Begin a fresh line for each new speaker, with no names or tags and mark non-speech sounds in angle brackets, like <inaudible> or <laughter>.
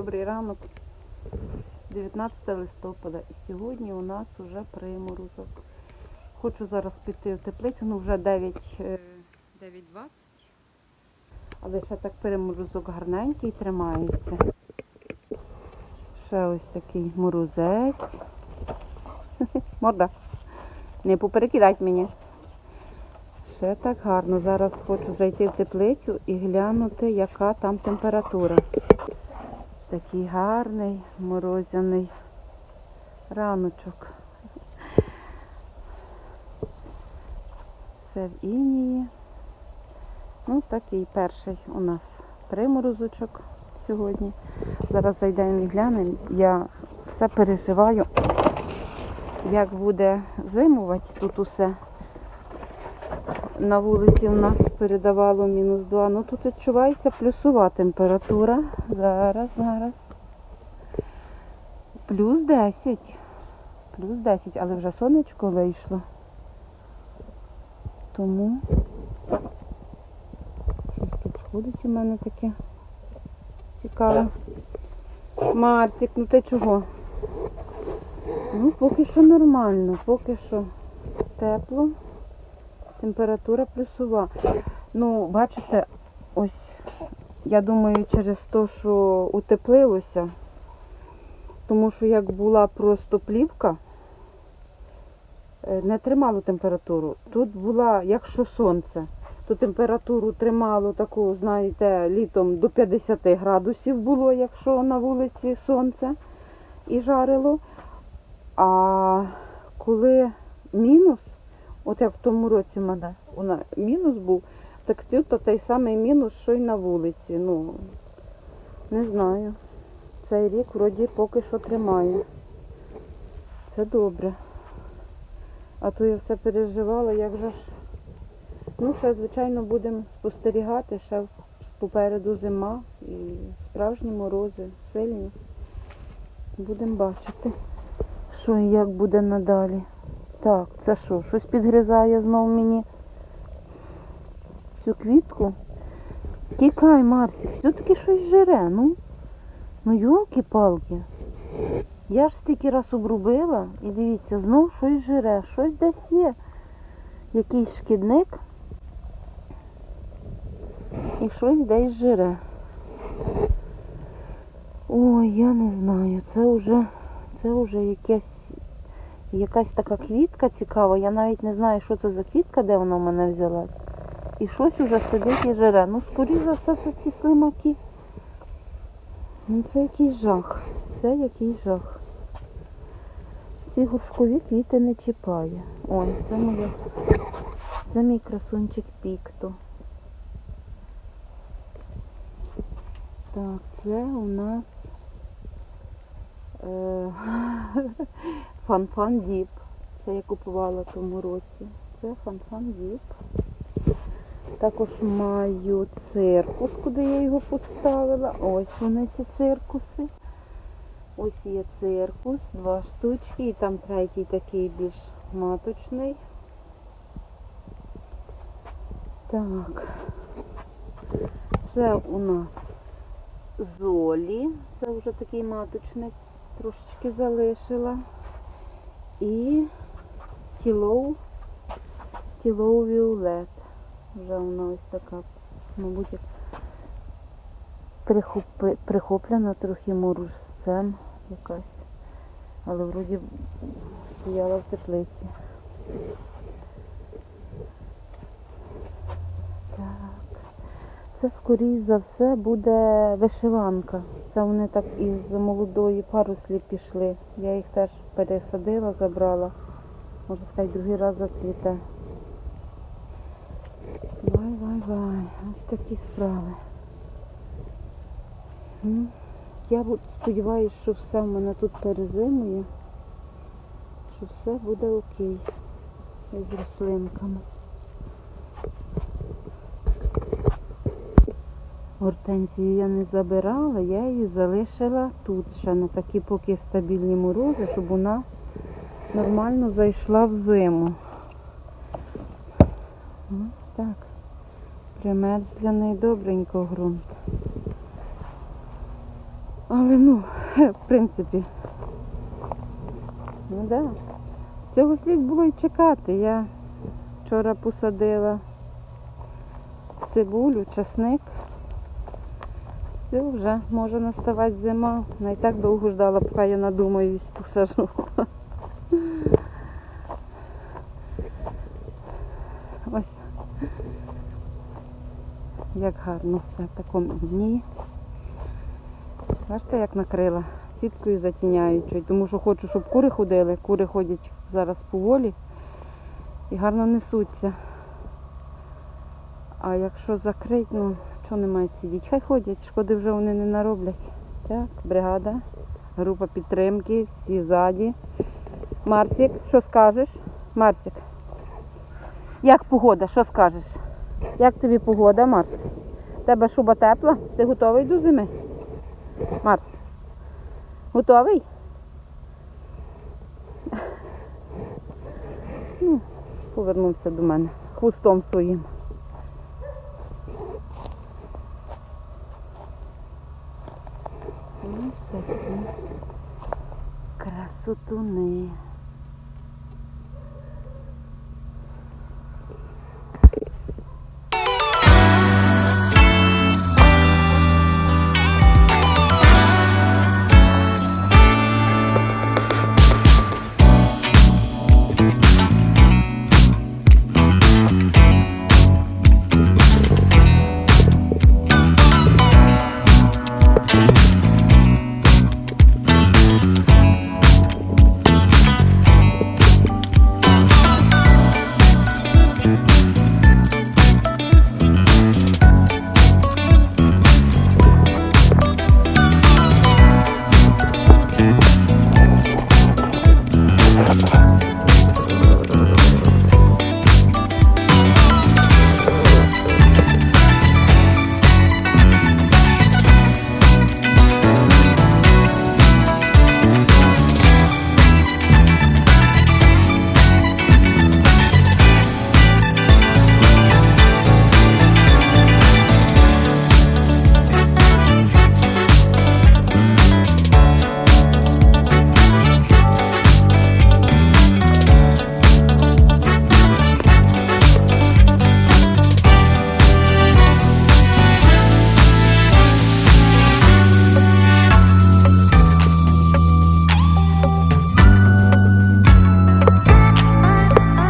добрий ранок. 19 листопада. І сьогодні у нас вже приморозок. Хочу зараз піти в теплицю, ну вже 9, е, 9.20. Але ще так переморозок гарненький тримається. Ще ось такий морозець. <laughs> Морда. Не поперекидать мені. Ще так гарно. Зараз хочу зайти в теплицю і глянути, яка там температура. Такий гарний морозяний раночок. Це в інії. Ну, такий перший у нас приморозочок сьогодні. Зараз зайдемо і глянемо. Я все переживаю, як буде зимувати тут усе. На вулиці у нас передавало мінус 2. Ну тут відчувається плюсова температура. Зараз, зараз. Плюс 10. Плюс 10, але вже сонечко вийшло. Тому щось тут ходить у мене таке цікаве. Марсик, ну ти чого? Ну, поки що нормально, поки що тепло. Температура плюсова. Ну, бачите, ось, я думаю, через те, що утеплилося, тому що як була просто плівка, е, не тримало температуру. Тут була, якщо сонце, то температуру тримало таку, знаєте, літом до 50 градусів було, якщо на вулиці сонце і жарило. А коли мінус, От як в тому році в мене вона мінус був, так тут то той самий мінус, що й на вулиці. Ну, не знаю. Цей рік вроді поки що тримає. Це добре. А то я все переживала, як же ж. Ну, ще, звичайно, будемо спостерігати, ще попереду зима і справжні морози, сильні. Будемо бачити, що і як буде надалі. Так, це що? Щось підгризає знов мені цю квітку. Тікай, Марсик, все-таки щось жере, ну. Ну йолки-палки. Я ж стільки раз обрубила і дивіться, знов щось жере, щось десь є. Якийсь шкідник. І щось десь жере. Ой, я не знаю, це вже, це вже якесь Якась така квітка цікава, я навіть не знаю, що це за квітка, де вона в мене взялась. І щось уже сидить і жере. Ну, скоріше за все, це ці слимаки. Ну це якийсь жах. Це якийсь жах. Ці горшкові квіти не чіпає. Ой, це моя. Це мій красунчик Пікто. Так, це у нас <laughs> Фанфан Діп. Це я купувала тому році. Це Фанфан Діп. Також маю циркус, куди я його поставила. Ось вони ці циркуси. Ось є циркус, два штучки, і там третій такий більш маточний. Так. Це у нас золі. Це вже такий маточник, трошечки залишила. І тілоу, тілоу віолет. Вже вона ось така, мабуть, прихоплена трохи морозцем якась. Але вроді стояла в теплиці. Так. Це, скоріш за все, буде вишиванка. Це вони так із молодої паруслі пішли. Я їх теж пересадила, забрала. Можна сказати, другий раз зацвіте. Вай, вай, вай. Ось такі справи. Я сподіваюся, що все в мене тут перезимує, що все буде окей із рослинками. Гортензію я не забирала, я її залишила тут ще на такі поки стабільні морози, щоб вона нормально зайшла в зиму. Так. Примерз для неї добренько ґрунт. Але ну, в принципі. Ну да. Цього слід було й чекати. Я вчора посадила цибулю, часник. Все, вже може наставати зима. Не так довго ждала, поки я надумаюсь, посажу. Ось. Як гарно все в такому дні. Бачите, як накрила? Сіткою затіняючою, тому що хочу, щоб кури ходили. Кури ходять зараз поволі і гарно несуться. А якщо закрить, ну чого не мають сидіти? Хай ходять, шкоди вже вони не нароблять. Так, бригада, група підтримки, всі ззаді. Марсик, що скажеш? Марсик. Як погода, що скажеш? Як тобі погода, Марс? Тебе шуба тепла? Ти готовий до зими? Марс. Готовий? Ну, повернувся до мене хвостом своїм. Такі красотуни.